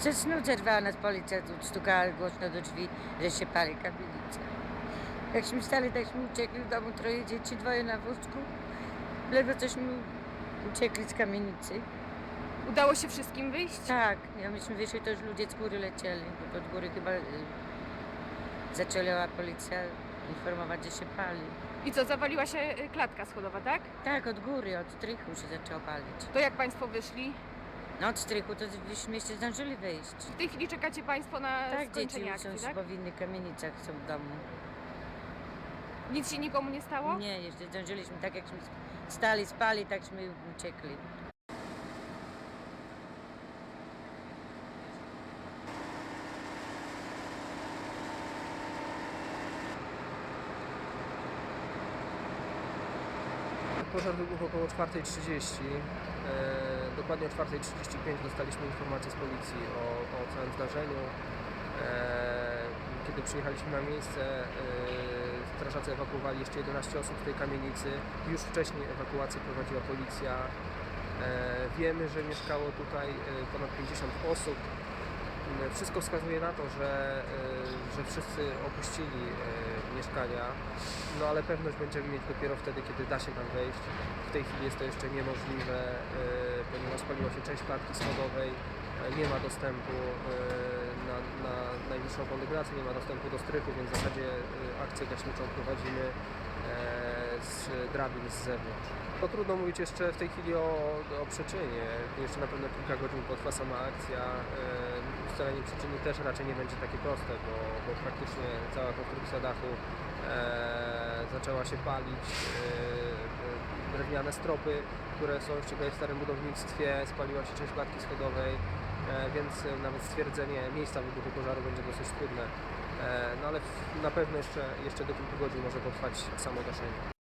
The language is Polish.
Przez snu zerwała nas policja, tu stukała głośno do drzwi, że się pali kamienica. Jakśmy stali, takśmy uciekli w domu, troje dzieci, dwoje na wózku. Ledwo cośmy uciekli z kamienicy. Udało się wszystkim wyjść? Tak, ja myśmy wyszli, to już ludzie z góry lecieli, bo od góry chyba y, zaczęła policja informować, że się pali. I co, zawaliła się y, klatka schodowa, tak? Tak, od góry, od strychu się zaczęło palić. To jak Państwo wyszli? No od strychu to byśmy jeszcze zdążyli wyjść. W tej chwili czekacie Państwo na Tak, dzieci skończenie akcji, się, tak? w innych kamienicach są w domu. Nic się nikomu nie stało? Nie, jeszcze zdążyliśmy, tak jakśmy stali, spali, takśmy uciekli. Pożar wybuchł około 4.30. E, dokładnie o 4.35 dostaliśmy informację z policji o, o całym zdarzeniu. E, kiedy przyjechaliśmy na miejsce, e, strażacy ewakuowali jeszcze 11 osób z tej kamienicy. Już wcześniej ewakuację prowadziła policja. E, wiemy, że mieszkało tutaj ponad 50 osób. Wszystko wskazuje na to, że, że wszyscy opuścili mieszkania, no ale pewność będziemy mieć dopiero wtedy, kiedy da się tam wejść. W tej chwili jest to jeszcze niemożliwe, spaliła się część klatki schodowej, e, nie ma dostępu e, na, na najbliższą kondygnacji, nie ma dostępu do strychu, więc w zasadzie e, akcję gaśniczą prowadzimy z drabin z zewnątrz. To trudno mówić jeszcze w tej chwili o, o przyczynie. Jeszcze na pewno kilka godzin potrwa sama akcja. Ustalenie przyczyny też raczej nie będzie takie proste, bo, bo praktycznie cała konstrukcja dachu zaczęła się palić. Drewniane stropy, które są jeszcze w starym budownictwie, spaliła się część klatki schodowej, e, więc e, nawet stwierdzenie miejsca wybuchu pożaru będzie dosyć trudne. E, no ale na pewno jeszcze, jeszcze do kilku godzin może potrwać samo gaszenie.